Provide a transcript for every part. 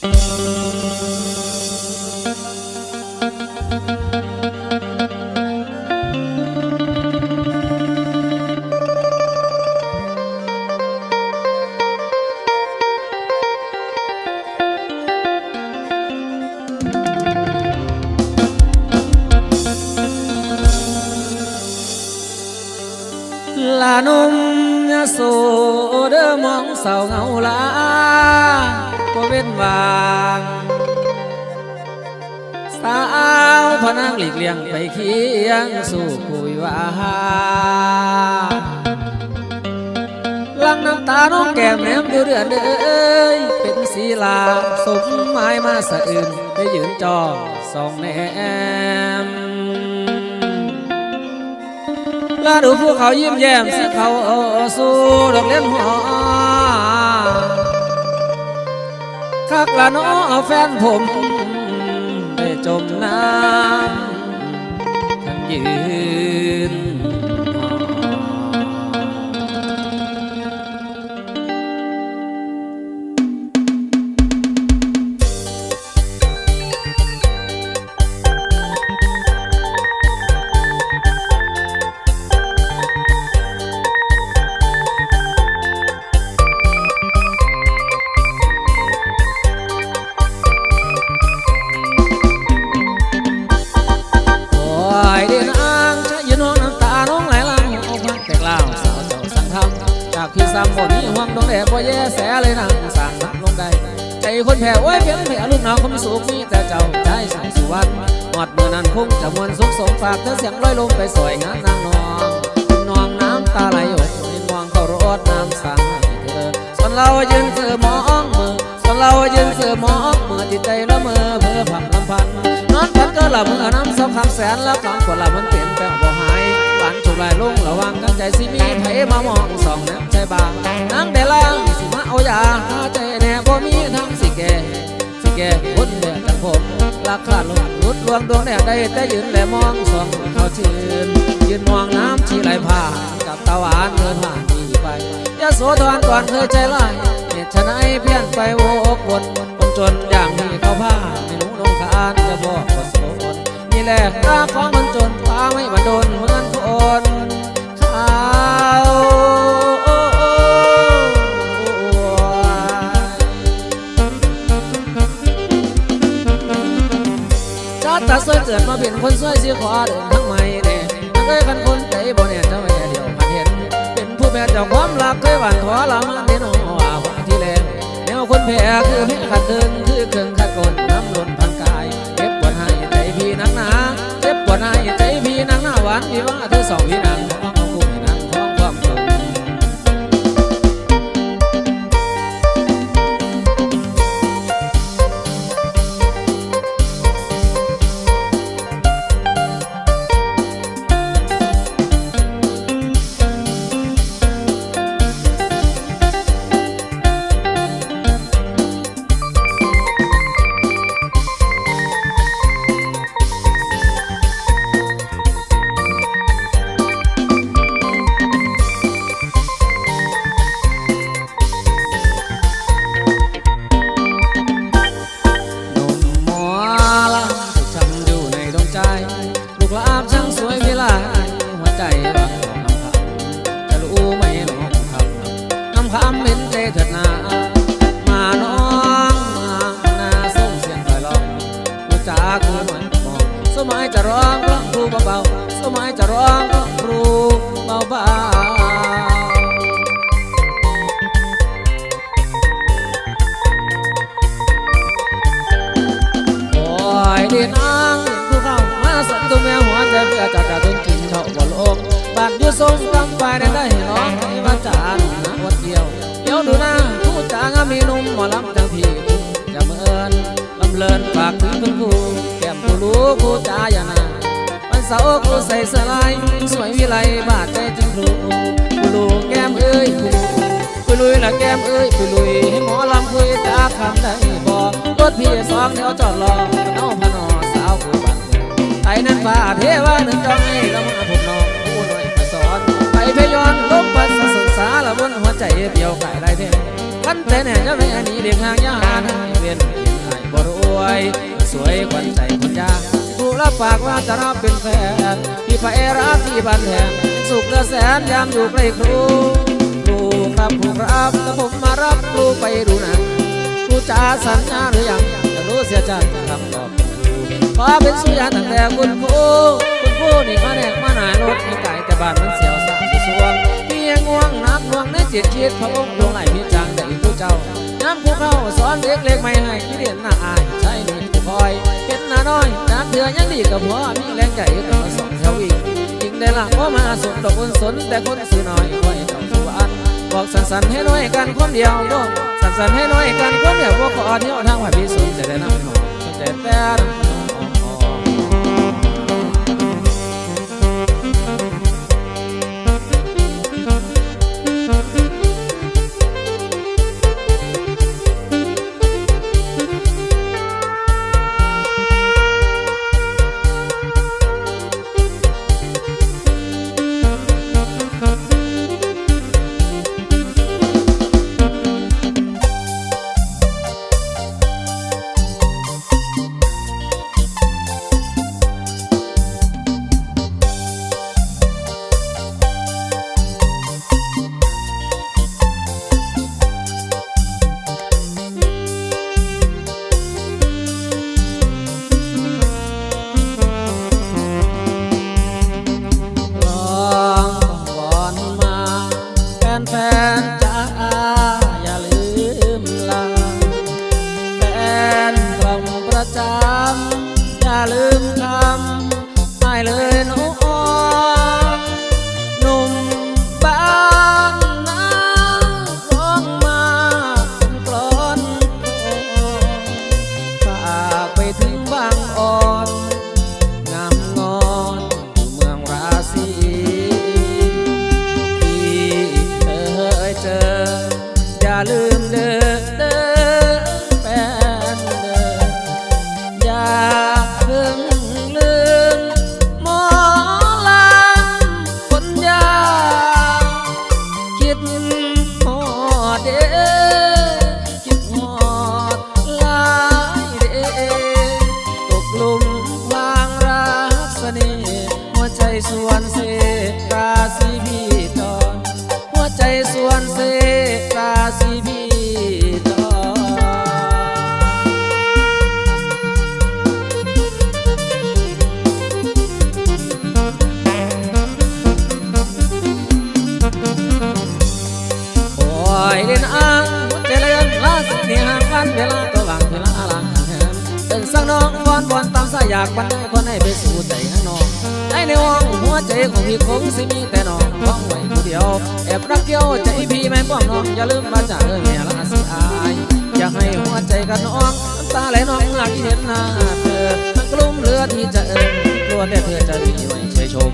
ลานุ่มยาโสเด้อมองเศร้าเหงาลาบ่เว้นวางสาวพนางหลีกเลี่ยงไปเคียงสู่คุยว่าลังน้ำตาน้องแก้มแหนมอยู่เดือนเอ้ยเป็นศีลาสมหมายมาสะอื่นไปยืนจอส่องแนมลาดูภูเขายิ้มแย้มสิเขาสู้ดอกเลี้ยงหัว คักละน้อแฟนผมได้จมน้ำทั้งยืน ห่วงดวงแย่แสเลยนั่งสั่งนักลงได้ ใจคนแพ้โอ้ยเพียงแพ้ลูกน้องคมสุขมีแต่เจ้าใจสั่งสุวรรณหอดมือนั้นคงจะมวนสุขสมฝากเธอเสียงลอยลงไปสวยงามนางนองนองน้ำตาไหลอกนินมองเขารถน้ำสั่งให้เธอส่วนเรายืนเสือมองมือส่วนเรายืนเสือมองมือจิตใจละเมอเพื่อผักลำพันนอน ละเมื่อน้ำสองคำแสนแล้วกลางคนละมันเปลี่ยนแปลงบ่หายหวานจุกลายลงระวังกันใจสิมีไผมามองสองน้ำใจบางนั่งแต่ล่างสิมาเอายาหาใจแน่บ่มีทางสิแก่สิแก่คนเดียจังผมราคาลงลุดลวงดวงแดดได้แต่ยืนและมองสองเขาชื่นยืนมองน้ำที่ไหลผ่านกับตะวันเดินผ่านที่ไปยาโสธรก่อนเคยใจลายเหตุชะไหนเพี้ยนไปโวกวนคนจนอย่างนี้เขาพาไม่รู้นงคานจะบอกว่าโสดนี่ และราของคนจนพาไม่มาโดนเหมือนคนเขาชาติตาสวยเกิดมาเป็นคนสวยสิขอเดินทั้งไม่เน่ถ้าเคยคันคนใจบ่เนี่ยจะไม่เดียวมาเห็น เป็นผู้แพ้เจ้าความรักเคยหวั่นทอละมันเนอว่าหัวที่แรงแนวคนแพ้คือแพ้ขัดเดินคือเครื่องขัดกลีนางหน้าหวานมีว่าเธอสองพี่นา คำเห็นใจเถิดนามาน้องมาหน้าส่งเสียงคอยร้องลูกจ๋าคือหน่อยมองสมัยจะร้องร้องครูเบาๆสมัยจะร้องร้องครูเบาๆโอ้ยดีนางดูเข้ามาสั่นตัวแม่หัวใจเพื่อจะกระตุ้นกินเขาบ่ลง บ้านอยู่ทรงกำไปได้ได้ร้องให้ว่าจานนะวัดเดียวเดี๋ยวดูหน้าผู้จางามีหนุ่มหมอลำจังพี่จะเมินลำเลินฝากถึงคุณครูแก้มผู้รู้ผู้จาอย่านาวันเสาร์กูใส่สลายสวยวิไลบาดใจจึงรู้ผู้รู้แก้มเอ้ยผู้ลุยละแก้มเอ้ยปุยลุยให้หมอลำคุยจาคำได้บอกรถพี่สองแถวจอดรอเอาพนอสาวผู้บ้านไอ้นั้นฟ้าเทวาหนึ่งจองให้ละ ใจเปียวไก่ได้เท่กันแต่แน่จะไม่อันนี้เด็กหางยาหาให้เวียนเวียนบ่รวย สวยขวัญใจคนยากผู้รับปากว่าจะรับเป็นแฟนพี่พระเอราที่บ้านแทนสุขเหลือแสนยามอยู่ใกล้ครูครูครับครูครับถ้าผมมารับครูไปดูหนังครูจ๋าสัญญาหรือยังจะรู้เสียใจคำตอบขอเป็นสุญญาตั้งแต่คุณครูคุณครูนี่มาแนกมาหนารถมีไก่แต่บ้านมันเสียวสามที่สวง ง่วงนักหน่วงในจิตคิดพระองค์ดวงไหลพี่จังได้ผู้เจ้าน้ำผู้เข้าสอนเด็กเล็กไม่ให้ที่เรียนหน้าอายใช่หนี่ผู้คอยเห็นหน้าน้อยน้ำเถื่อยังดีกับหัวมีแรงใจก็มาส่งเชาอีกจริงได้ละว่ามาสมดอกคนสนแต่คนสื่อน้อยคอยเจ้าสู่อันบอกสันๆให้น้อยกันคนเดียวโน้สันๆให้น้อยกันคนเดียวว่าขอเที่ยวทางว่าพี่สนใจได้นำหนองสนใจแต่ แามสายอยากบันไดคนให้ไปสู่ใจน้องในในห้องหัวใจของพี่คงสิมีแต่น้องห้องไว้ผู้เดียว แอบรักเกี่ยวใจพี่ไม่ป้องน้องอย่าลืมมาจากเออแม่ละสิอายอยากให้หัวใจกับน้องน้ำตาไหลน้องหลักที่เห็นหน้าเธอมันกลุ้มเรือที่จะเอิญกลัวแต่เธอจะมีไว้เฉยชม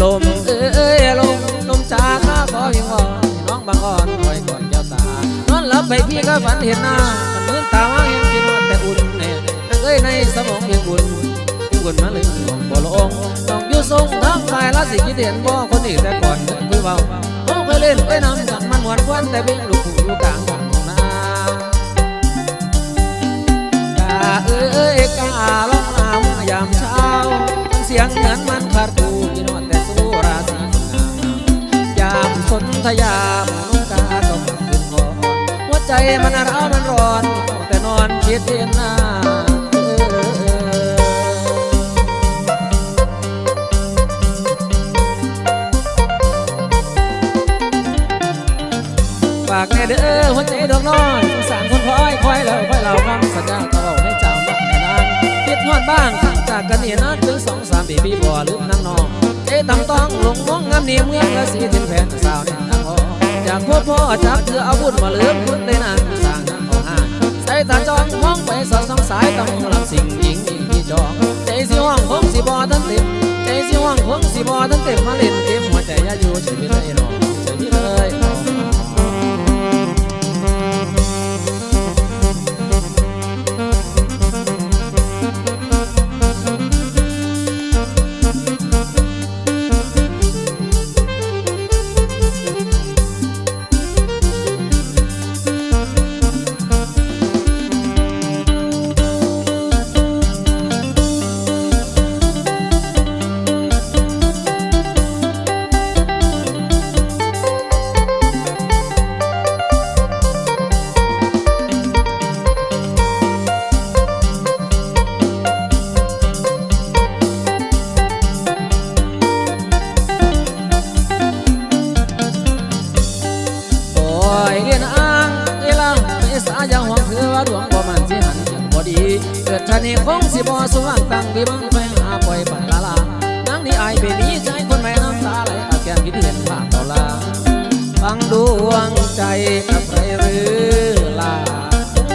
ลมเอ้ยลมลมจ้าข้าขอเพียงวอนน้องบางอ่อนคอยก่อนแก้วตานอนหลับไปพี่ก็ฝันเห็นหน้ามันเหมือนตาว่า อ้ยในสมองเพียงอุ่นเพียงอุ่นมาเลยมองบ่ลงต้องอยู่ทรงทั้งฝ่ายละสิคิดเห็นบ่คนนี้แต่ก่อนคุยเบาเขาเคยเล่นไปน้ำกันมันหวนควันแต่เพียงลูกผู้อยู่กลางของนากาเอ้ยการ้องนำยามเช้าเสียงเหมือนมันขาดกูกินนอนแต่สู้ราศีนายามสนธยามนุกาต้องขึ้นก่อนหัวใจมันร้าวมันร้อนแต่นอนคิดเห็นหน้า บ้างข้าจากกันเนี่ยนานถึงสองสามปีพี่บ่ลืมนั่งนองใจตำต้องลงมองงามเนียเมืองละสีถึงแผ่นสาวเนี่ยนั่งหออยากพบพ่อจับเธออาบุญมาเลือกคุณได้นานสร้างนั่งเอาห้าใส่ตาจ้องมองไปสอดสองสายต้องหลับสิ่งหญิงที่จองใจสิห้องคงสิบ่ทันเต็มใจสิห้องคงสิบ่ทันเต็มมาเล่นเกมหัวใจอย่าอยู่เฉยๆเลยน้อ ดวงใจกับใครหรือล่ะ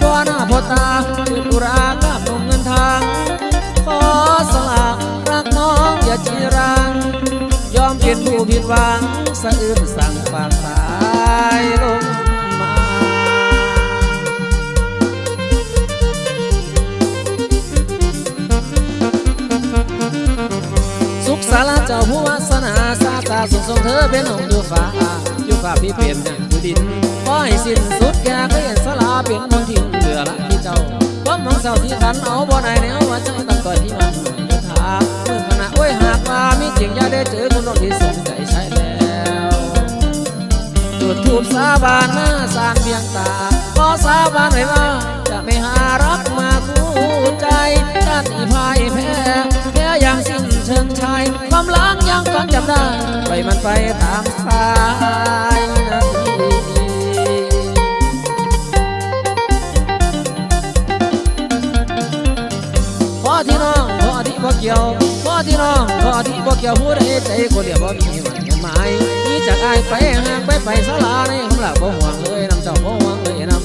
พ่อหน้าพ่อตาคือตุรากับนมเงินทาง ขอสละรักน้องอย่าจีรัง ยอมเป็นผู้ผิดหวังสะอื้นสั่งปากตายลงมาสุขสารเจ้าผู้ว สนาสงเธอเป็นองอยู่ฟ้าอยู่ฟ้าพี่เปลี่ยนอย่างอยู่ดินปล่อยสิ้นสุดแกก็เห็นสลาเป็นมนทินเหลือละที่เจ้าความมองเศร้าที่ขันเอาบ่ได้แนวว่าเจ้าตั้งต่อยที่มันหน่อยยุทธาเมื่อขณะโอ้ยหากว่ามีจริงอย่าได้เจอคนน้องที่สงใจใช่แล้วจุดทูบสาบานหน้าสารเพียงตาขอสาบานไว้ว่าจะไม่หารักมาคู่ใจชาติพาย ความล้างยังฟังจำได้ปล่อยมันไปตามสายนาทีพอที่น้องพ่อที่บ่เกี่ยวพ่อที่น้องพ่อที่บ่เกี่ยวผู้ใดใจคนเดียวบ่มีวันหมายนี่จากอายไปห่างไปไปสลาในคำหลักบ่ห่วงเลยน้ำเจ้าบ่ห่วงเลยน้